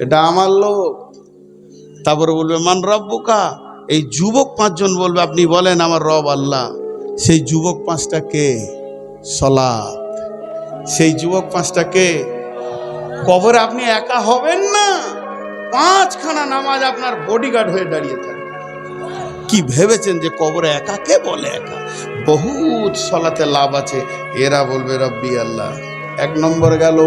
এটা আমার লোক। তারপরে বলবে, মান রব্বুকা? এই যুবক পাঁচজন বলবে, আপনি বলেন আমার রব আল্লাহ। সেই যুবক পাঁচটা কে? সেই যুবক পাঁচটা কে? কবরে আপনি একা হবেন না। পাঁচখানা নামাজ আপনার বডিগার্ড হয়ে দাঁড়িয়ে থাকে কি ভেবেছেন যে কবরে একা? কে বলে একা? বহুত সলাতে লাভ আছে। এরা বলবে, রব্বি আল্লাহ। এক নম্বর গেল।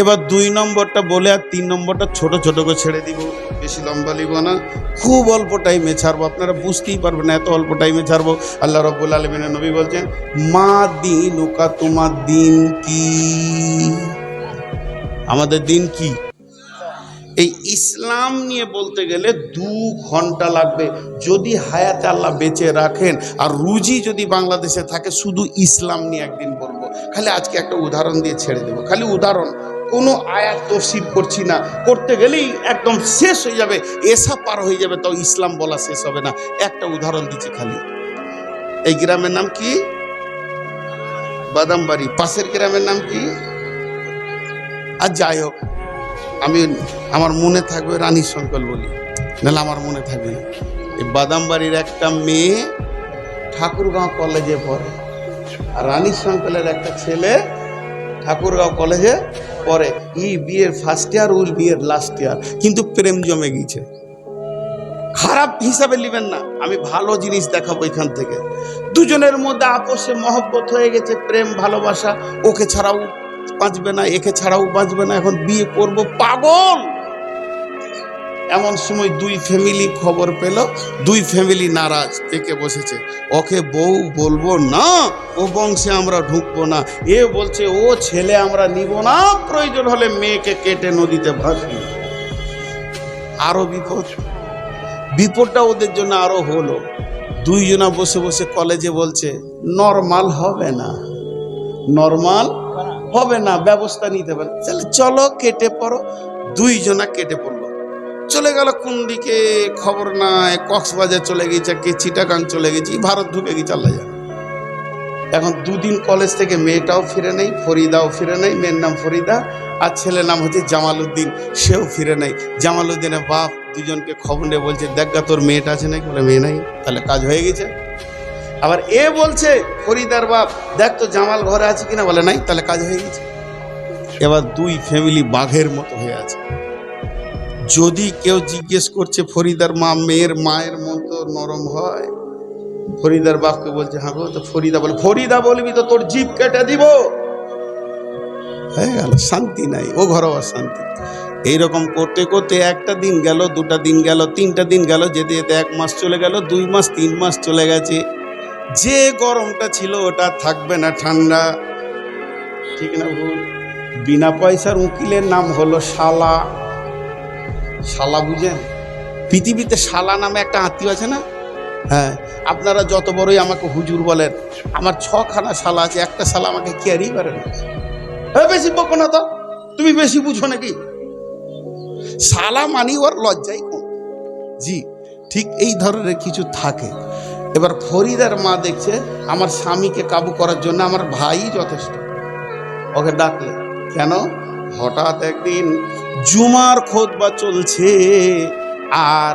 এবার দুই নম্বরটা বলে আর তিন নম্বরটা ছোট ছোট করে ছেড়ে দিব। বেশি লম্বা লিব না। খুব অল্প টাইমে ছাড়বো। আপনারা বুঝতেই পারবেন এত অল্প টাইমে ছাড়বো। আল্লাহ রব্বুল আলমিনের নবী বলছেন, মা দিন ওকা তোমার দিন কি? আমাদের দিন কি? এই ইসলাম নিয়ে বলতে গেলে দু ঘণ্টা লাগবে। যদি হায়াতে আল্লাহ বেঁচে রাখেন আর রুজি যদি বাংলাদেশে থাকে, শুধু ইসলাম নিয়ে একদিন বলব। খালি আজকে একটা উদাহরণ দিয়ে ছেড়ে দেবো। খালি উদাহরণ, কোনো আয়াত তফসির করছি না। করতে গেলেই একদম শেষ হয়ে যাবে এসা পার হয়ে যাবে, তাও ইসলাম বলা শেষ হবে না। একটা উদাহরণ দিচ্ছি খালি। এই গ্রামের নাম কি? বাদামবাড়ি। পাশের গ্রামের নাম কি? আর যাই হোক আমি, আমার মনে থাকবে রানী সংকল বলি। নাহলে আমার মনে থাকবে না। এই বাদামবাড়ির একটা মেয়ে ঠাকুরগাঁও কলেজে পড়ে। আর রানী সংকলের একটা ছেলে ঠাকুরগাঁও কলেজে পড়ে। ই বিয়ের ফার্স্ট ইয়ার উল বিয়ের লাস্ট ইয়ার কিন্তু প্রেম জমে গিয়েছে। খারাপ হিসাবে নেবেন না। আমি ভালো জিনিস দেখাবো এখান থেকে। দুজনের মধ্যে আপোষে মহব্বত হয়ে গেছে, প্রেম, ভালোবাসা। ওকে ছাড়াও বাঁচবে না, একে ছাড়াও বাঁচবে না, এখন বিয়ে করব পাগল। এমন সময় দুই ফ্যামিলি খবর পেল, দুই ফ্যামিলি নারাজ পেকে বসেছে। ওকে বউ বলব, না, ও বংশে আমরা ঢুকবো না, এ বলছে, ও ছেলে আমরা নিব না, প্রয়োজন হলে মেয়েকে কেটে নদীতে ভাসি আরও বিপদ। বিপদটা ওদের জন্য আরও হলো। দুইজনা বসে বসে কলেজে বলছে, নর্মাল হবে না। নর্মাল হবে না, ব্যবস্থা নিতে পারে। তাহলে চলো, কেটে পড়ো। দুইজনা কেটে পড়ল। চলে গেল কোন দিকে? খবর নাই। কক্সবাজার চলে গেছে কে চিটাগাং চলে গেছি। ভারত ঢুকে গেছে, আল্লাহ জানে। এখন দুদিন কলেজ থেকে মেয়েটাও ফিরে নেই, ফরিদাও ফিরে নেই, মেয়ের নাম ফরিদা, আর ছেলের নাম হচ্ছে জামাল উদ্দিন সেও ফিরে নেই। জামাল উদ্দিনের বাপ দুজনকে খবর নিয়ে বলছে, দেখা তোর মেয়েটা আছে নাকি? বলে, মেয়ে নাই। তাহলে কাজ হয়ে গেছে। আবার এ বলছে, ফরিদার বাপ, দেখ তো জামাল ঘরে আছে কিনা? বলে, নাই, তাহলে কাজ হয়ে গেছে। এবার দুই ফ্যামিলি বাঘের মতো হয়ে আছে। যদি কেউ জিজ্ঞেস করছে, ফরিদার মা মেয়ের মায়ের মতো নরম হয়? ফরিদার বাপকে বলছে হ্যাঁ গো, তো ফরিদা বলে, ফরিদা বলবি তো তোর জিপ কেটে দিব। হয়ে গেল, শান্তি নাই, ও ঘরেও শান্তি এইরকম করতে করতে একটা দিন গেল, দুটা দিন গেল, তিনটা দিন গেল, যেতে যেতে এক মাস চলে গেল, দুই মাস, তিন মাস চলে গেছে। যে গরমটা ছিল ওটা থাকবে না ঠান্ডা। ঠিক না ভুল? বিনা পয়সার উকিলের নাম হলো শালা। শালা বুঝেন? পৃথিবীতে শালা নামে একটা আত্মীয় আছে না? হ্যাঁ আপনারা যত বড়ই আমাকে হুজুর বলেন, আমার ছখানা শালা আছে, একটা শালা আমাকে কেয়ারই করে না। বেশি বকো না তো, তুমি বেশি বুঝো নাকি? শালা মানি ওর লজ্জাই কম। জি, ঠিক এই ধরনের কিছু থাকে। এবার ফরিদার মা দেখছে আমার স্বামীকে কাবু করার জন্য আমার ভাই যথেষ্ট। ওকে ডাকলে, কেন? হঠাৎ একদিন জুমার খোদবা চলছে আর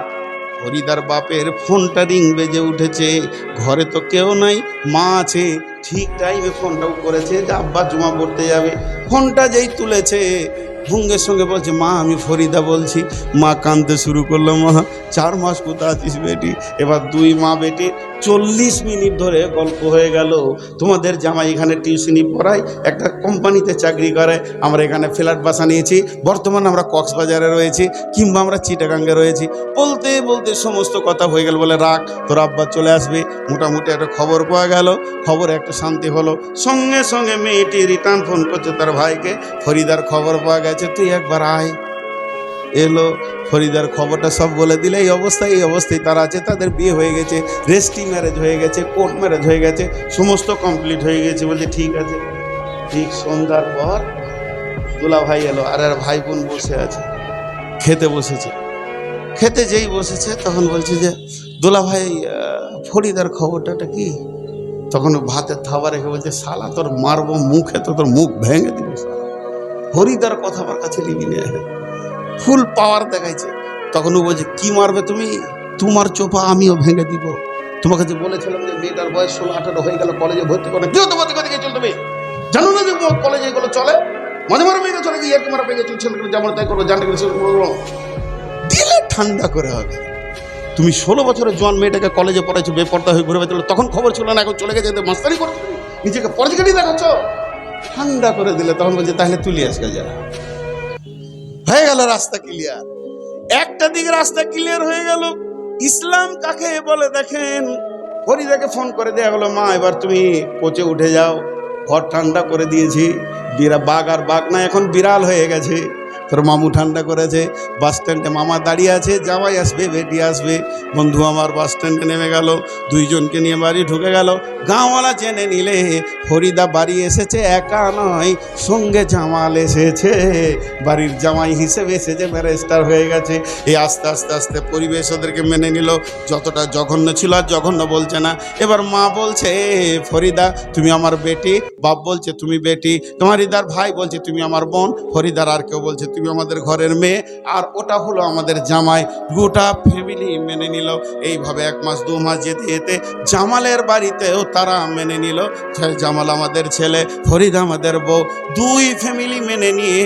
হরিদার বাপের ফোনটা রিং বেজে উঠেছে। ঘরে তো কেউ নাই, মা আছে। ঠিক টাইমে ফোনটাও করেছে যে, আব্বা, জুমা পড়তে যাবে। ফোনটা যেই তুলেছে ভুঙ্গের সঙ্গে বলছে মা, আমি ফরিদা বলছি। মা কাঁদতে শুরু করল, মা। চার মাস কোথা আছিস বেটি? এবার দুই মা বেটি চল্লিশ মিনিট ধরে গল্প হয়ে গেল। তোমাদের জামাই এখানে টিউশনি পড়ায়, একটা কোম্পানিতে চাকরি করে। আমরা এখানে ফ্ল্যাট বাসা নিয়েছি। বর্তমানে আমরা কক্সবাজারে রয়েছি, কিংবা আমরা চিটাগাঙ্গে রয়েছি। বলতে বলতে সমস্ত কথা হয়ে গেল বলে রাখ তোর আব্বা চলে আসবে। মোটামুটি একটা খবর পাওয়া গেল। খবরে একটা শান্তি হলো। সঙ্গে সঙ্গে মেয়েটি রিটার্ন ফোন করছে তার ভাইকে। ফরিদার খবর পাওয়া গেছে। তুই একবার আয়। এলো, ফরিদার খবরটা সব বলে দিলে, এই অবস্থায় এই অবস্থায় তারা আছে, তাদের বিয়ে হয়ে গেছে রেস্টি ম্যারেজ হয়ে গেছে কোর্ট ম্যারেজ হয়ে গেছে, সমস্ত কমপ্লিট হয়ে গেছে, বলছে, ঠিক আছে। ঠিক সন্ধ্যার পর দুলা ভাই এলো, আর আর ভাই বোন বসে আছে, খেতে বসেছে। খেতে যেই বসেছে, তখন বলছে যে, দোলা ভাই ফরিদার খবরটা কি? তখন ভাতের থাবা রেখে বলছে, শালা, তোর মারবো মুখে, তো তোর মুখ ভেঙে দিব, শালা। হরিদার কথা আমার কাছে নিবি না। ফুল পাওয়ার দেখাইছে। তখন ও বলছে, কি মারবে তুমি? তোমার চোপা আমিও ভেঙে দিব। তোমাকে যে বলেছিলাম যে মেয়েটার বয়স ষোলো, আঠারো হয়ে গেল, কলেজে ভর্তি করে কেউ তো ভর্তি করে চলতে জানো না যে কলেজে এগুলো চলে? মাঝে মাঝে মেয়েকে চলে গিয়ে তোমার পেয়ে চলছে যেমন তাই করব, জানতে করব। দিলে ঠান্ডা করে হবে। তুমি ষোলো বছরের জোয়ান মেয়েটাকে কলেজে পড়াইছো, বেপর্দা হয়ে ঘুরে বেড়াচ্ছিল তখন খবর ছিল না, এখন চলে গেছে মাস্তারি করছ তুমি? নিজেকে পলিটিক্যালি দেখাচ্ছ? ঠান্ডা করে দিলে, তখন বলছে, তাহলে তুলি আজকে যা। হয়ে গেল রাস্তা ক্লিয়ার একটা দিক রাস্তা ক্লিয়ার হয়ে গেল। ইসলাম কাকে বলে দেখেন? হরিদাকে ফোন করে দেয়া হলো, মা, এবার তুমি পচে উঠে যাও। ঘর ঠান্ডা করে দিয়েছি। বিরা বাঘ আর বাঘ না, এখন বিড়াল হয়ে গেছে। তোর মামু ঠান্ডা করেছে বাস স্ট্যান্ডে মামা দাঁড়িয়ে আছে জামাই আসবে বেটি আসবে। বন্ধু আমার বাস স্ট্যান্ডে নেমে গেল, দুইজনকে নিয়ে বাড়ি ঢুকে গেল। গাঁওয়ালা চেনে নিলে, ফরিদা বাড়ি এসেছে, একা নয়, সঙ্গে জামাল এসেছে। বাড়ির জামাই হিসেবে এসেছে ব্যারিস্টার হয়ে গেছে। এই আস্তে আস্তে আস্তে পরিবেশ ওদেরকে মেনে নিল। যতটা জঘন্য ছিল আর জঘন্য বলছে না। এবার মা বলছে ফরিদা, তুমি আমার বেটি। বাপ বলছে, তুমি বেটি। তোমার ইদার ভাই বলছে, তুমি আমার বোন। ফরিদার আর কেউ বলছে তুমি আমাদের ঘরের মেয়ে, আর ওটা হলো আমাদের জামাই। গোটা ফ্যামিলি মেনে নিল। এইভাবে এক মাস, দু মাস যেতে যেতে জামালের বাড়িতেও তারা মেনে নিল। জামাল আমাদের ছেলে, ফরিদ আমাদের বউ। দুই ফ্যামিলি মেনে নিয়ে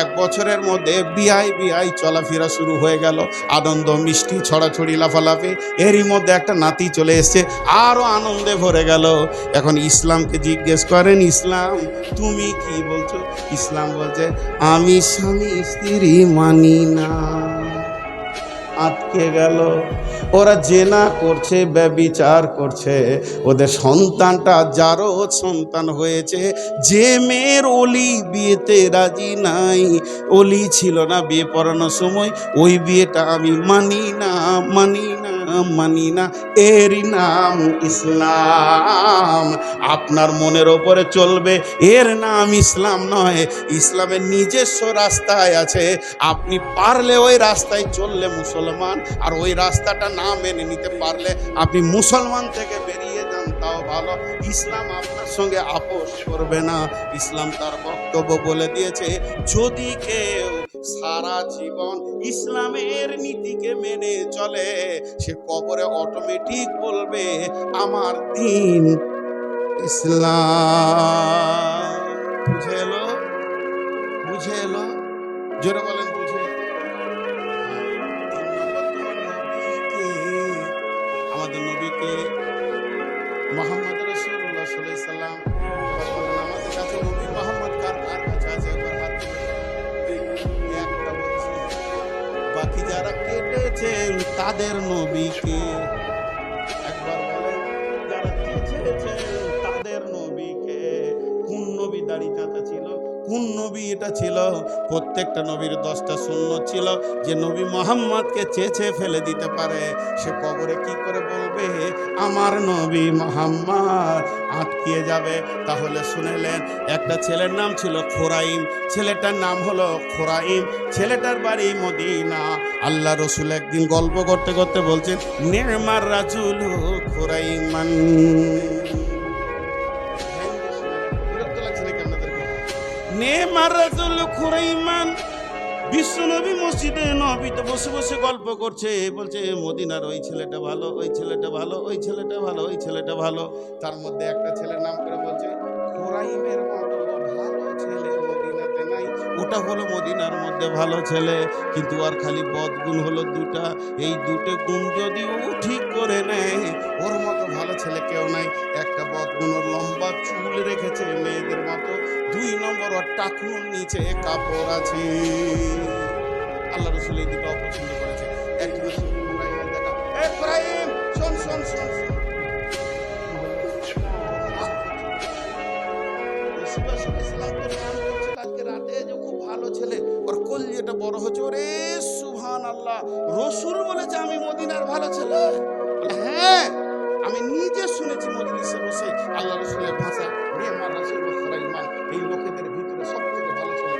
এক বছরের মধ্যে বিআই বিআই চলাফেরা শুরু হয়ে গেল। আনন্দ, মিষ্টি, ছড়াছড়ি, লাফালাফি। এরই মধ্যে একটা নাতি চলে এসছে আরও আনন্দে ভরে গেল। এখন ইসলামকে জিজ্ঞেস করেন, ইসলাম, তুমি কি বলছো? ইসলাম বলছে, আমি স্বামী স্ত্রী মানি না। আটকে গেল। ওরা জেনা করছে, ব্যবিচার করছে। ওদের সন্তানটা যারও সন্তান হয়েছে। যে মেয়ের অলি বিয়েতে রাজি নাই, অলি ছিল না বিয়ে পড়ানোর সময়, ওই বিয়েটা আমি মানি না মানি না। মানি না এরই নাম ইসলাম। আপনার মনের ওপরে চলবে, এর নাম ইসলাম নয়। ইসলামের নিজস্ব রাস্তায় আছে। আপনি পারলে ওই রাস্তায় চললে মুসলমান, আর ওই রাস্তাটা না মেনে নিতে পারলে আপনি মুসলমান থেকে বেরিয়ে যান, তাও ভালো। ইসলাম আপনার সঙ্গে আপোষ করবে না। ইসলাম তার বক্তব্য বলে দিয়েছে, যদি কেউ সারা জীবন ইসলামের নীতিকে মেনে চলে। সে কবরে অটোমেটিক বলবে, আমার দিন ইসলাম। বুঝে এলো? বুঝে এলো? জোরে বলেন, বুঝে আমাদের নবীকে মোহাম্মদ রসুল্লাহ সাল্লাম যারা কেটেছেন তাদের নবীকে? একবার তাদের নবীকে। কোন নবী দাড়ি চাচা ছিল? কোন নবী এটা ছিল? প্রত্যেকটা নবীর দশটা শূন্য ছিল। যে নবী মোহাম্মদকে চেঁচে ফেলে দিতে পারে, সে কবরে কি করে বলবে? আমার নবী মোহাম্মদ আটকিয়ে যাবে। তাহলে শুনেলেন, একটা ছেলের নাম ছিল খোরাইম। ছেলেটার নাম হলো খোরাইম। ছেলেটার বাড়ি মদিনা। আল্লাহ রসুল একদিন গল্প করতে করতে বলছেন নেমার রাজুল খোরাইমান। নেমার রাজুল খোরাইমান। বিশ্বনবী মসজিদে নবীতে বসে বসে গল্প করছে, বলছে, মদিনার ওই ছেলেটা ভালো, ওই ছেলেটা ভালো, ওই ছেলেটা ভালো, ওই ছেলেটা ভালো। তার মধ্যে একটা ছেলের নাম করে বলছে, খোরাইমের মতো ভালো ছেলে মদিনাতে নাই। ওটা হলো মদিনার মধ্যে ভালো ছেলে, কিন্তু আর খালি বদগুণ হলো দুটা। এই দুটো গুণ যদি ও ঠিক করে নেয়, ওর মতো ভালো ছেলে কেউ নাই। একটা বদগুণ লম্বা চুল রেখেছে মেয়েদের মতো দুই নম্বর টাকুর নিচে কাপড় আছে। আল্লাহ রসুল এই দুটো অপছন্দ করেছে। একটা রসুল ইব্রাহিমের দেখা। এ ইব্রাহিম, শোন শোন শোন বড় হচ্ছে ওরে সুবহান আল্লাহ রসুল বলেছে, আমি মদিনার ভালো ছেলে। এই লোকেদের ভিতরে সব থেকে ভালো ছিল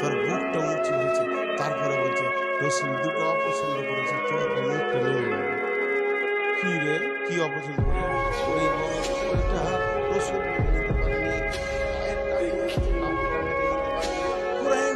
তোর বুকটা উঁচু হয়েছে, তারপরে বলছে, রসুল দুটো অপছন্দ করেছে, তোর মুখটা নেই। কি রে? কি অপছন্দ করে ওই ছেলেটা রসুল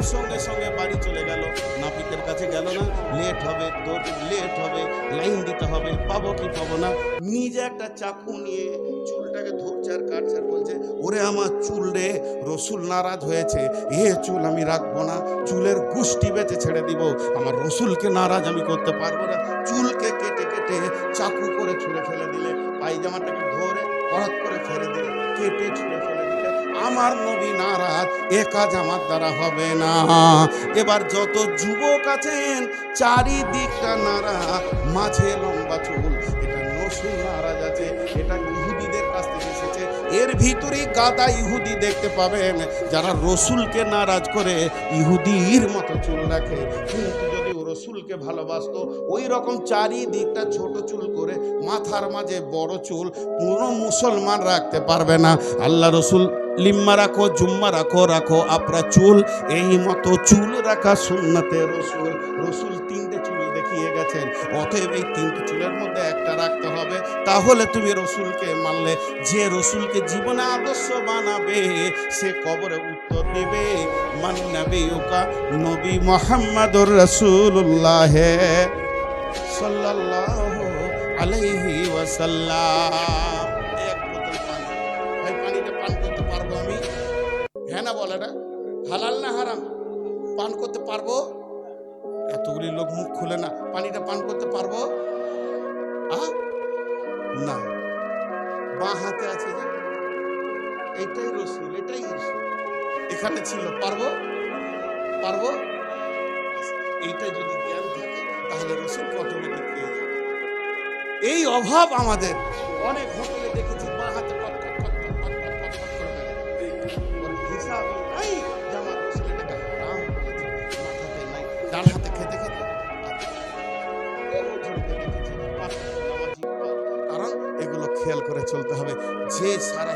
খুরাইন সঙ্গে সঙ্গে বাড়ি চলে গেল। নাপিতের কাছে গেল না। লেট হবে, তোর লেট হবে, লাইন দিতে হবে, পাবো কি পাবো না। নিজে একটা চাকু নিয়ে চুলটাকে ধরছে আর কাটছে আর বলছে, ওরে আমার চুল রে, রসুল নারাজ হয়েছে। এ চুল আমি রাখব না। চুলের গুষ্টি বেঁচে ছেড়ে দিব। আমার রসুলকে নারাজ আমি করতে পারব না। চুলকে কেটে কেটে চাকু করে ছুঁড়ে ফেলে দিলে। পায়জামাটাকে ধরে হঠাৎ করে ফেলে দিলে। কেটে ছুঁড়ে ফেলে আমার নবী নারাজ, এ কাজ আমার দ্বারা হবে না। এবার যত যুবক আছেন, চারিদিকটা নারা, মাঝে লম্বা চুল, এটা নসুল নারাজ আছে, এটা ইহুদিদের কাছ থেকে এসেছে। এর ভিতরেই গাদা ইহুদি দেখতে পাবেন, যারা রসুলকে নারাজ করে ইহুদির মতো চুল রাখে। কিন্তু রসুলকে ভালোবাসতো, ওই রকম চারিদিকটা ছোট চুল করে মাথার মাঝে বড় চুল কোনো মুসলমান রাখতে পারবে না। আল্লাহ রসুল, লিম্মা রাখো, জুম্মা রাখো রাখো আপনার চুল, এই মতো চুল রাখা সুন্নতে রসুল। রসুল তিনটে চুল দেখিয়ে গেছেন, অতএব এই তিনটে চুলের মধ্যে একটা রাখতে হবে, তাহলে তুমি রসুলকে মানলে। যে রসুলকে জীবনে আদর্শ বানাবে, সে কবরে উত্তর দেবে। মান্নাবে ওকা নবী মোহাম্মদুর রসুল্লাহ সাল্লাল্লাহু আলাইহি ওয়াসাল্লাম। এক বোতল পানি। ভাই পানিটা পান করতে পারব আমি? হ্যাঁ না বলে না? হালাল না হারাম? পান করতে পারব? এতগুলি লোক মুখ খুলে না। পানিটা পান করতে পারব? না। বাঁ হাতে আছে যে? এটাই রসুল এটাই রসুল এখানে ছিল, পারব? পারব? এইটা যদি জ্ঞান থাকে, তাহলে রসুন অটোমেটিক পেয়ে যাবে। এই অভাব আমাদের। অনেক হোটেলে দেখেছি, মা হাতে খেয়াল করে চলতে হবে, যে সারা